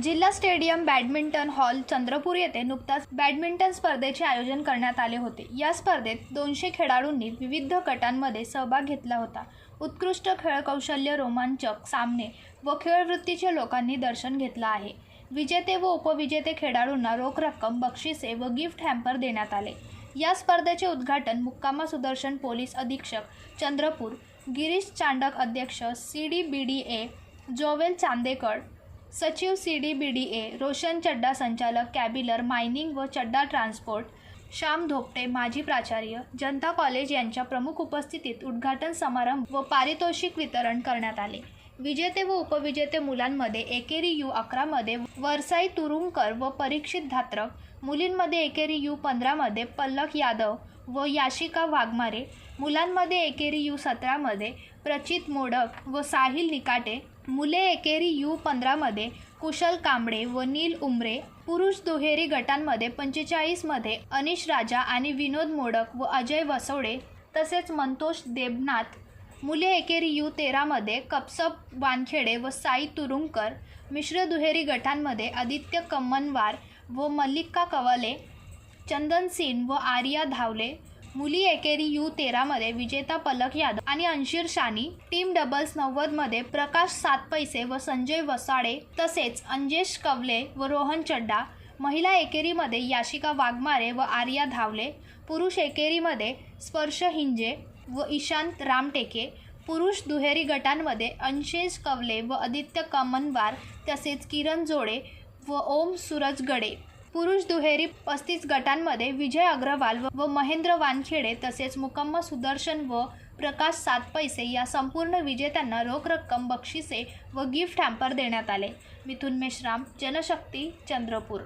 जिल्हा stadium badminton hall Chandrapur येथे नुकताच बॅडमिंटन स्पर्धेचे आयोजन करण्यात आले होते. या स्पर्धेत दोनशे खेळाडूंनी विविध गटांमध्ये सहभाग घेतला होता. उत्कृष्ट खेळ कौशल्य रोमांचक सामने व खेळवृत्तीचे लोकांनी दर्शन घेतलं आहे. विजेते व उपविजेते खेळाडूंना रोख रक्कम बक्षिसे व गिफ्ट हॅम्पर देण्यात आले. या स्पर्धेचे उद्घाटन मुक्कामा सुदर्शन पोलीस अधीक्षक चंद्रपूर गिरीश चांडक अध्यक्ष C D B D A Jovel Chandekar सचिव C D B D A Roshan Chadda संचालक कॅबिलर मायनिंग व चड्डा ट्रान्सपोर्ट श्याम धोपटे माजी प्राचार्य जनता कॉलेज यांच्या प्रमुख उपस्थितीत उद्घाटन समारंभ व पारितोषिक वितरण करण्यात आले. विजेते व उपविजेते मुलांमध्ये एकेरी यू अकरामध्ये वरसाई तुरुंकर व परीक्षित धात्रक मुलींमध्ये एकेरी यू पंधरामध्ये पल्लक यादव व याशिका वाघमारे मुलांमध्ये एकेरी यू सतरामध्ये प्रचित मोडक व साहिल निकाटे मुले एकेरी यू पंधरामध्ये कुशल कांबळे व नील उमरे पुरुष दुहेरी गटांमध्ये पंचेचाळीसमध्ये अनिश राजा आणि विनोद मोडक व अजय वसवडे तसेच मंतोष देबनाथ मुले एकेरी यू तेरामध्ये कपसप वानखेडे व साई तुरुंकर मिश्र दुहेरी गटांमध्ये आदित्य कम्मनवार व मल्लिका कवले चंदन सिन व आर्या धावले. मुली एकेरी यू तेरामध्ये विजेता पलक यादव आणि अंशीर शानी. टीम डबल्स नव्वदमध्ये प्रकाश सात पैसे व संजय वसाडे तसेच अंजेश कवले व रोहन चड्डा. महिला एकेरीमध्ये याशिका वाघमारे व आर्या धावले. पुरुष एकेरीमध्ये स्पर्श हिंजे व ईशांत रामटेके. पुरुष दुहेरी गटांमध्ये अंशेश कवले व आदित्य कमनवार तसेच किरण जोडे व ओम सूरजगडे. पुरुष दुहेरी पस्तीस गटांमध्ये विजय अग्रवाल व- महेंद्र वानखेडे तसेच मुकम्म सुदर्शन व प्रकाश सात पैसे या संपूर्ण विजेत्यांना रोख रक्कम बक्षिसे व गिफ्ट हॅम्पर देण्यात आले. मिथुन मेश्राम जनशक्ती चंद्रपूर.